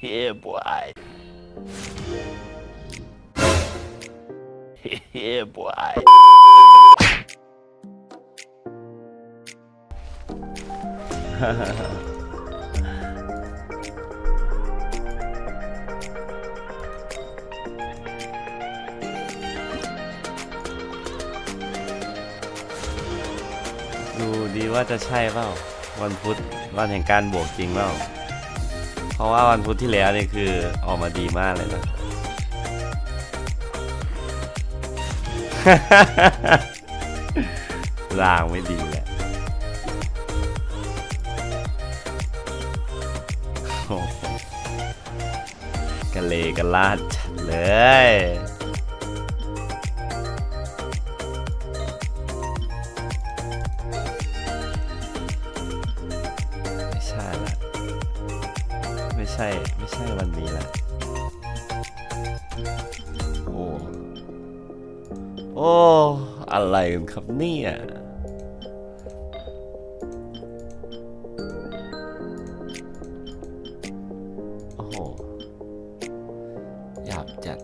yeah, boy. yeah, boy. ดูดีว่าจะใช่เปล่า วันพุธวันแห่งการบวกจริงเปล่า เพราะว่าวันพุธที่แล้วนี่คือออกมาดีมากเลยนะลางไม่ดีแหละโอ้โหกะเลกะลาดเลย ใช่ ไม่ใช่วันนี้ละโอ้ โอ้ อะไรกันครับเนี่ยโอ้โหหยาบจัด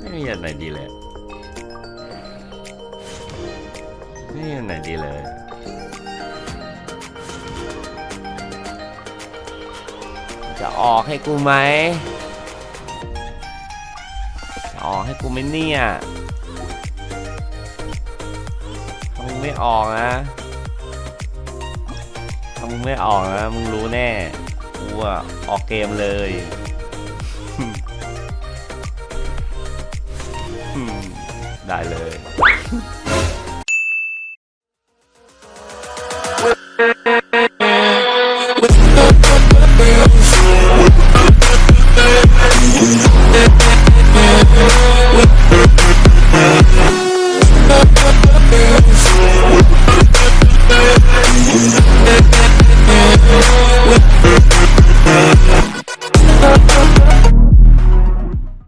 ไม่มีอันไหนดีเลย ไม่มีอันไหนดีเลย จะออกให้กูไหมจะออกให้กูไหมเนี่ยถ้ามึงไม่ออกนะถ้ามึงไม่ออกนะมึงรู้แน่กูอะออกเกมเลยได้เลย